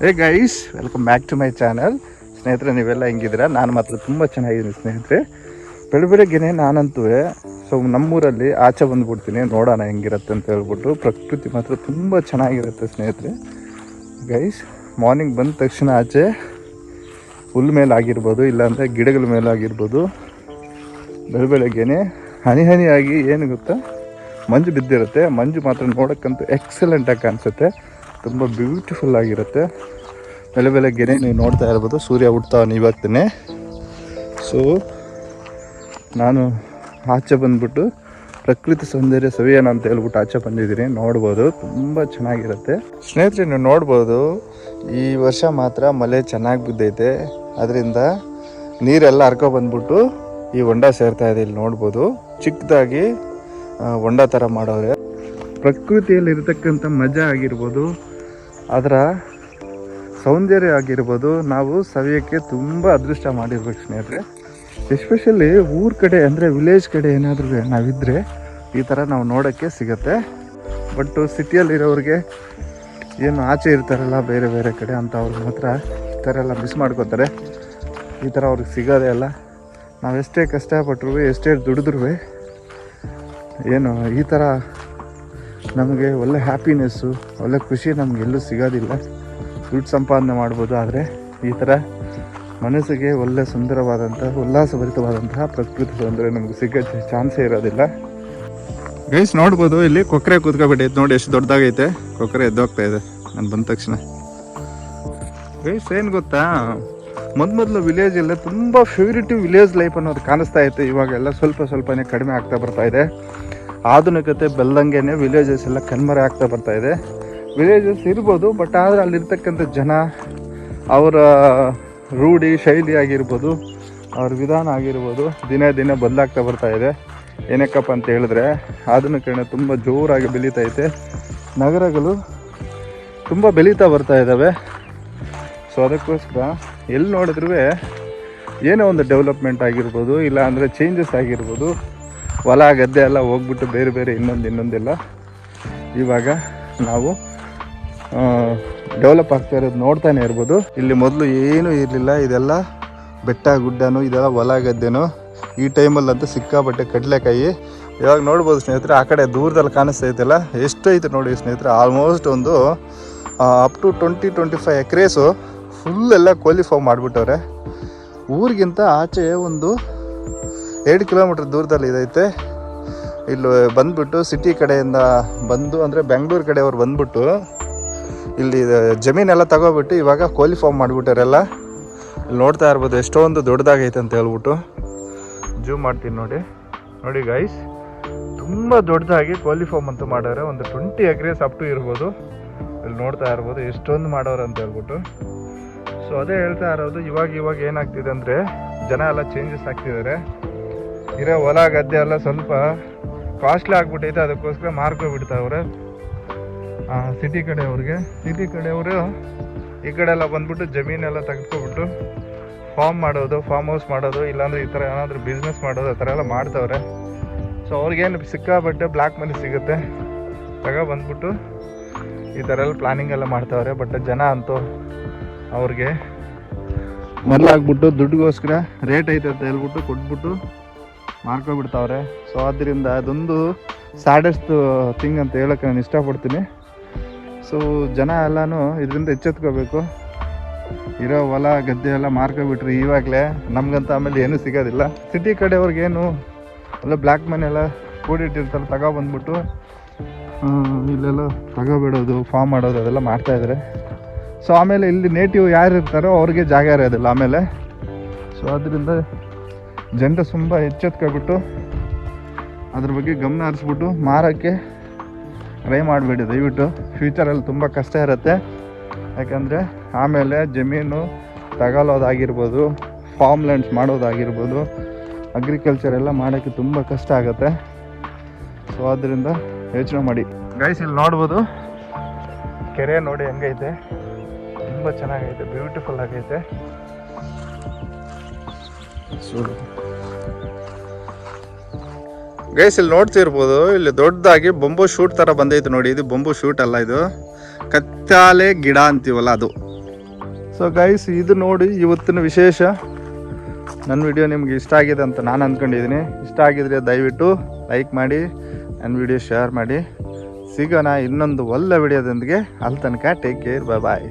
Hey guys welcome back to my channel ಸ್ನೇಹಿತರೆ, ನೀವೆಲ್ಲ ಹೆಂಗಿದ್ದೀರಾ? ನಾನು ಮಾತ್ರ ತುಂಬ ಚೆನ್ನಾಗಿದ್ದೀನಿ ಸ್ನೇಹಿತರೆ. ಬೆಳ ಬೆಳಗ್ಗೆನೆ ನಾನಂತೂ ಸೊ ನಮ್ಮೂರಲ್ಲಿ ಆಚೆ ಬಂದ್ಬಿಡ್ತೀನಿ. ನೋಡೋಣ ಹೆಂಗಿರುತ್ತೆ ಅಂತ ಹೇಳ್ಬಿಟ್ಟು ಪ್ರಕೃತಿ ಮಾತ್ರ ತುಂಬ ಚೆನ್ನಾಗಿರುತ್ತೆ ಸ್ನೇಹಿತರೆ. ಗೈಸ್ ಮಾರ್ನಿಂಗ್ ಬಂದ ತಕ್ಷಣ ಆಚೆ ಹುಲ್ ಮೇಲೆ ಆಗಿರ್ಬೋದು, ಇಲ್ಲಾಂದರೆ ಗಿಡಗಳ ಮೇಲೆ ಆಗಿರ್ಬೋದು. ಬೆಳ ಬೆಳಗ್ಗೆನೆ ಹನಿ ಹನಿಯಾಗಿ, ಏನು ಗೊತ್ತಾ? ಮಂಜು ಬಿದ್ದಿರುತ್ತೆ. ಮಂಜು ಮಾತ್ರ ನೋಡೋಕ್ಕಂತೂ ಎಕ್ಸಲೆಂಟಾಗಿ ಕಾಣಿಸುತ್ತೆ. ತುಂಬ ಬ್ಯೂಟಿಫುಲ್ ಆಗಿರುತ್ತೆ. ಬೆಲೆ ಬೆಳಗ್ಗೆನೆ ನೀವು ನೋಡ್ತಾ ಇರ್ಬೋದು. ಸೂರ್ಯ ಹುಡ್ತಾವನು ಇವಾಗ್ತಾನೆ ಸೊ ನಾನು ಆಚೆ ಬಂದ್ಬಿಟ್ಟು ಪ್ರಕೃತಿ ಸೌಂದರ್ಯ ಸವಿಯೋಣ ಅಂತ ಹೇಳ್ಬಿಟ್ಟು ಆಚೆ ಬಂದಿದ್ದೀನಿ. ನೋಡ್ಬೋದು, ತುಂಬ ಚೆನ್ನಾಗಿರುತ್ತೆ. ಸ್ನೇಹಿತರೆ, ನೀವು ನೋಡ್ಬೋದು, ಈ ವರ್ಷ ಮಾತ್ರ ಮಳೆ ಚೆನ್ನಾಗಿ ಬಿದ್ದೈತೆ. ಅದರಿಂದ ನೀರೆಲ್ಲ ಹರ್ಕೊ ಬಂದ್ಬಿಟ್ಟು ಈ ಹೊಂಡ ಸೇರ್ತಾ ಇದೆ. ಇಲ್ಲಿ ನೋಡ್ಬೋದು, ಚಿಕ್ಕದಾಗಿ ಹೊಂಡ ಥರ ಮಾಡವ್ರೆ ಪ್ರಕೃತಿಯಲ್ಲಿ ಇರತಕ್ಕಂಥ ಮಜಾ ಆಗಿರ್ಬೋದು, ಅದರ ಸೌಂದರ್ಯ ಆಗಿರ್ಬೋದು, ನಾವು ಸವಿಯೋಕ್ಕೆ ತುಂಬ ಅದೃಷ್ಟ ಮಾಡಿರ್ಬೇಕು ಸ್ನೇಹಿತರೆ. ಎಸ್ಪೆಷಲಿ ಊರ ಕಡೆ ಅಂದರೆ ವಿಲೇಜ್ ಕಡೆ ಏನಾದರೂ ನಾವಿದ್ದರೆ ಈ ಥರ ನಾವು ನೋಡೋಕ್ಕೆ ಸಿಗತ್ತೆ. ಬಟ್ ಸಿಟಿಯಲ್ಲಿರೋರಿಗೆ ಏನು ಆಚೆ ಇರ್ತಾರಲ್ಲ, ಬೇರೆ ಬೇರೆ ಕಡೆ ಅಂತ ಅವ್ರ ಮಾತ್ರ ಈ ಥರ ಎಲ್ಲ ಮಿಸ್ ಮಾಡ್ಕೋತಾರೆ. ಈ ಥರ ಅವ್ರಿಗೆ ಸಿಗೋದೇ ಅಲ್ಲ. ನಾವು ಎಷ್ಟೇ ಕಷ್ಟಪಟ್ಟರು ಎಷ್ಟೇ ದುಡಿದ್ರೂ ಏನು ಈ ಥರ ನಮಗೆ ಒಳ್ಳೆ ಹ್ಯಾಪಿನೆಸ್ಸು ಒಳ್ಳೆ ಖುಷಿ ನಮ್ಗೆ ಎಲ್ಲೂ ಸಿಗೋದಿಲ್ಲ. ದುಡ್ಡು ಸಂಪಾದನೆ ಮಾಡ್ಬೋದು, ಆದರೆ ಈ ಥರ ಮನಸ್ಸಿಗೆ ಒಳ್ಳೆ ಸುಂದರವಾದಂಥ ಉಲ್ಲಾಸಭರಿತವಾದಂತಹ ಪ್ರಕೃತಿ ಸೌಂದರ್ಯ ನಮಗೆ ಸಿಗೋ ಚಾನ್ಸೇ ಇರೋದಿಲ್ಲ. ಗೈಸ್ ನೋಡ್ಬೋದು, ಇಲ್ಲಿ ಕೊಕ್ಕರೆ ಕೂತ್ಕೊಬಿಟ್ಟೈತೆ ನೋಡಿ ಎಷ್ಟು ದೊಡ್ಡದಾಗೈತೆ. ಕೊಕ್ಕರೆ ಎದ್ದೋಗ್ತಾ ಇದೆ. ನಾನು ಬಂದ ತಕ್ಷಣ. ಗೈಸ್ ಏನು ಗೊತ್ತಾ? ಮೊದ್ ಮೊದಲು ವಿಲೇಜ್ ಎಲ್ಲ ತುಂಬ ಫೇವ್ರೇಟಿವ್ ವಿಲೇಜ್ ಲೈಫ್ ಅನ್ನೋದು ಕಾಣಿಸ್ತಾ ಇತ್ತು. ಇವಾಗೆಲ್ಲ ಸ್ವಲ್ಪ ಸ್ವಲ್ಪನೇ ಕಡಿಮೆ ಆಗ್ತಾ ಬರ್ತಾ ಇದೆ. ಆಧುನಿಕತೆ ಬೆಲ್ಲಂಗೆನೆ ವಿಲೇಜಸ್ ಎಲ್ಲ ಕಣ್ಮರೆ ಆಗ್ತಾ ಬರ್ತಾ ಇದೆ. ವಿಲೇಜಸ್ ಇರ್ಬೋದು ಬಟ್ ಆದರೆ ಅಲ್ಲಿರ್ತಕ್ಕಂಥ ಜನ, ಅವರ ರೂಢಿ, ಶೈಲಿ ಆಗಿರ್ಬೋದು, ಅವ್ರ ವಿಧಾನ ಆಗಿರ್ಬೋದು, ದಿನೇ ದಿನೇ ಬದಲಾಗ್ತಾ ಬರ್ತಾ ಇದೆ. ಏನಕ್ಕಪ್ಪ ಅಂತ ಹೇಳಿದ್ರೆ, ಆಧುನೀಕರಣ ತುಂಬ ಜೋರಾಗಿ ಬೆಳೀತೈತೆ ನಗರಗಳು ತುಂಬ ಬೆಳೀತಾ ಬರ್ತಾ ಇದ್ದಾವೆ ಸೊ ಅದಕ್ಕೋಸ್ಕರ ಎಲ್ಲಿ ನೋಡಿದ್ರೂ ಏನೋ ಒಂದು ಡೆವಲಪ್ಮೆಂಟ್ ಆಗಿರ್ಬೋದು ಇಲ್ಲ ಅಂದರೆ ಚೇಂಜಸ್ ಆಗಿರ್ಬೋದು ಹೊಲ, ಗದ್ದೆ ಎಲ್ಲ ಹೋಗ್ಬಿಟ್ಟು ಬೇರೆ ಬೇರೆ ಇನ್ನೊಂದು ಇನ್ನೊಂದೆಲ್ಲ. ಇವಾಗ ನಾವು ಡೆವಲಪ್ ಆಗ್ತಾ ಇರೋದು ನೋಡ್ತಾನೆ ಇರ್ಬೋದು. ಇಲ್ಲಿ ಮೊದಲು ಏನೂ ಇರಲಿಲ್ಲ. ಇದೆಲ್ಲ ಬೆಟ್ಟ, ಗುಡ್ಡನೂ, ಇದೆಲ್ಲ ಹೊಲ, ಗದ್ದೆನು. ಈ ಟೈಮಲ್ಲಂತೂ ಸಿಕ್ಕಾಪಟ್ಟೆ ಕಡಲೆಕಾಯಿ. ಇವಾಗ ನೋಡ್ಬೋದು ಸ್ನೇಹಿತರೆ, ಆ ಕಡೆ ದೂರದಲ್ಲಿ ಕಾಣಿಸ್ತಾ ಎಷ್ಟೈತೆ ನೋಡಿ ಸ್ನೇಹಿತರೆ ಆಲ್ಮೋಸ್ಟ್ ಒಂದು up to twenty twenty five acres full ಎಲ್ಲ ಕ್ವಾಲಿಫೈ ಮಾಡಿಬಿಟ್ಟವ್ರೆ. ಊರಿಗಿಂತ ಆಚೆ ಒಂದು ಎರಡು ಕಿಲೋಮೀಟ್ರ್ ದೂರದಲ್ಲಿ ಇದೈತೆ. ಇಲ್ಲಿ ಬಂದ್ಬಿಟ್ಟು ಸಿಟಿ ಕಡೆಯಿಂದ ಬಂದು, ಅಂದರೆ ಬೆಂಗಳೂರು ಕಡೆಯವ್ರು ಬಂದ್ಬಿಟ್ಟು ಇಲ್ಲಿ ಜಮೀನೆಲ್ಲ ತಗೋಬಿಟ್ಟು ಇವಾಗ ಕೋಲಿ ಫಾರ್ಮ್ ಮಾಡಿಬಿಟ್ಟಾರೆಲ್ಲ. ಇಲ್ಲಿ ನೋಡ್ತಾ ಇರ್ಬೋದು ಎಷ್ಟೊಂದು ದೊಡ್ಡದಾಗೈತೆ ಅಂತ ಹೇಳ್ಬಿಟ್ಟು. ಜೂಮ್ ಮಾಡ್ತೀನಿ ನೋಡಿ. ನೋಡಿ ಗೈಸ್ ತುಂಬ ದೊಡ್ಡದಾಗಿ ಕೋಲಿ ಫಾರ್ಮ್ ಅಂತ ಮಾಡ್ಯಾರೆ ಒಂದು ಟ್ವೆಂಟಿ ಎಗ್ರೇಸ್ ಅಪ್ ಟು ಇರ್ಬೋದು. ಇಲ್ಲಿ ನೋಡ್ತಾ ಇರ್ಬೋದು ಎಷ್ಟೊಂದು ಮಾಡೋರು ಅಂತ ಹೇಳ್ಬಿಟ್ಟು. ಸೊ ಅದೇ ಹೇಳ್ತಾ ಇರೋದು, ಇವಾಗ ಇವಾಗ ಏನಾಗ್ತಿದೆ ಅಂದರೆ ಜನ ಎಲ್ಲ ಚೇಂಜಸ್ ಆಗ್ತಿದ್ದಾರೆ. ಇರೋ ಹೊಲ, ಗದ್ದೆ ಎಲ್ಲ ಸ್ವಲ್ಪ ಕಾಸ್ಟ್ಲಿ ಆಗ್ಬಿಟ್ಟೈತೆ, ಅದಕ್ಕೋಸ್ಕರ ಮಾರ್ಕೊಬಿಡ್ತಾವ್ರೆ ಸಿಟಿ ಕಡೆಯವ್ರಿಗೆ ಸಿಟಿ ಕಡೆಯವರು ಈ ಕಡೆ ಎಲ್ಲ ಬಂದ್ಬಿಟ್ಟು ಜಮೀನೆಲ್ಲ ತೆಗೆದ್ಕೊಬಿಟ್ಟು ಫಾರ್ಮ್ ಮಾಡೋದು ಫಾರ್ಮ್ ಹೌಸ್ ಮಾಡೋದು, ಇಲ್ಲಾಂದ್ರೆ ಈ ಥರ ಏನಾದರೂ ಬಿಸ್ನೆಸ್ ಮಾಡೋದು, ಆ ಥರ ಎಲ್ಲ ಮಾಡ್ತಾವ್ರೆ. ಸೊ ಅವ್ರಿಗೇನು ಸಿಕ್ಕಾಬಟ್ಟೆ ಬ್ಲ್ಯಾಕ್ ಮನಿ ಸಿಗುತ್ತೆ. ತಗೋ ಬಂದ್ಬಿಟ್ಟು ಈ ಥರ ಎಲ್ಲ ಪ್ಲಾನಿಂಗ್ ಎಲ್ಲ ಮಾಡ್ತಾವ್ರೆ ಬಟ್ ಜನ ಅಂತೂ ಅವ್ರಿಗೆ ಮೊದಲಾಗ್ಬಿಟ್ಟು ದುಡ್ಡಿಗೋಸ್ಕರ ರೇಟ್ ಐತೆ ಅಂತ ಹೇಳ್ಬಿಟ್ಟು ಕೊಟ್ಬಿಟ್ಟು ಮಾರ್ಕೊಬಿಡ್ತಾವ್ರೆ ಸೊ ಆದ್ದರಿಂದ ಅದೊಂದು ಸ್ಯಾಡೆಸ್ಟ್ ಥಿಂಗ್ ಅಂತ ಹೇಳೋಕ್ಕೆ ನಾನು ಇಷ್ಟಪಡ್ತೀನಿ. ಸೊ ಜನ ಎಲ್ಲನೂ ಇದರಿಂದ ಎಚ್ಚೆತ್ಕೋಬೇಕು. ಇರೋ ಹೊಲ, ಗದ್ದೆ ಎಲ್ಲ ಮಾರ್ಕೊಬಿಟ್ರಿ ಇವಾಗಲೇ. ನಮ್ಗಂತ ಆಮೇಲೆ ಏನೂ ಸಿಗೋದಿಲ್ಲ. ಸಿಟಿ ಕಡೆಯವ್ರಿಗೇನು ಎಲ್ಲ ಬ್ಲ್ಯಾಕ್ ಮನಿ ಎಲ್ಲ ಕೂಡಿಟ್ಟಿರ್ತಾರೆ ತಗೊಬಂದ್ಬಿಟ್ಟು. ಇಲ್ಲೆಲ್ಲ ತಗೋಬಿಡೋದು ಫಾರ್ಮ್ ಮಾಡೋದು, ಅದೆಲ್ಲ ಮಾಡ್ತಾಯಿದ್ದಾರೆ ಸೊ ಆಮೇಲೆ ಇಲ್ಲಿ ನೇಟಿವ್ ಯಾರು ಇರ್ತಾರೋ ಅವ್ರಿಗೆ ಜಾಗ ಇರೋದಿಲ್ಲ ಆಮೇಲೆ. ಸೊ ಅದರಿಂದ ಜನರು ತುಂಬ ಎಚ್ಚೆತ್ಕೊಬಿಟ್ಟು ಅದ್ರ ಬಗ್ಗೆ ಗಮನ ಹರಿಸ್ಬಿಟ್ಟು ಮಾರೋಕ್ಕೆ ಟ್ರೈ ಮಾಡಬೇಡಿ. ದಯವಿಟ್ಟು ಫ್ಯೂಚರಲ್ಲಿ ತುಂಬ ಕಷ್ಟ ಇರುತ್ತೆ. ಯಾಕಂದರೆ ಆಮೇಲೆ ಜಮೀನು ತಗೊಳ್ಳೋದಾಗಿರ್ಬೋದು ಫಾರ್ಮ್ ಲ್ಯಾಂಡ್ಸ್ ಮಾಡೋದಾಗಿರ್ಬೋದು ಅಗ್ರಿಕಲ್ಚರ್ ಎಲ್ಲ ಮಾಡೋಕ್ಕೆ ತುಂಬ ಕಷ್ಟ ಆಗುತ್ತೆ. ಸೊ ಅದರಿಂದ ಯೋಚನೆ ಮಾಡಿ. ಗೈಸ್ ಇಲ್ಲಿ ನೋಡ್ಬೋದು, ಕೆರೆ ನೋಡಿ ಹೆಂಗೈತೆ. ತುಂಬ ಚೆನ್ನಾಗೈತೆ ಬ್ಯೂಟಿಫುಲ್ ಆಗೈತೆ. ಸೊ ಗೈಸ್ ಇಲ್ಲಿ ನೋಡ್ತಿರ್ಬೋದು, ಇಲ್ಲಿ ದೊಡ್ಡದಾಗಿ ಬೊಂಬು ಶೂಟ್ ತರ ಬಂದೈತೆ ನೋಡಿ. ಇದು ಬೊಂಬು ಶೂಟ್ ಅಲ್ಲ ಇದು. ಕತ್ತಾಲೆ ಗಿಡ ಅಂತೀವಲ್ಲ ಅದು. ಸೊ ಗೈಸ್ ಇದು ನೋಡಿ ಇವತ್ತಿನ ವಿಶೇಷ. ನನ್ನ ವಿಡಿಯೋ ನಿಮ್ಗೆ ಇಷ್ಟ ಆಗಿದೆ ಅಂತ ನಾನು ಅಂದ್ಕೊಂಡಿದ್ದೀನಿ ಇಷ್ಟ ಆಗಿದ್ರೆ ದಯವಿಟ್ಟು ಲೈಕ್ ಮಾಡಿ ನನ್ನ ವಿಡಿಯೋ ಶೇರ್ ಮಾಡಿ. ಸಿಗೋಣ ಇನ್ನೊಂದು ಒಳ್ಳೆ ವಿಡಿಯೋದೊಂದಿಗೆ ಅಲ್ಲಿ ತನಕ ಟೇಕ್ ಕೇರ್ ಬಾಯ್ ಬಾಯ್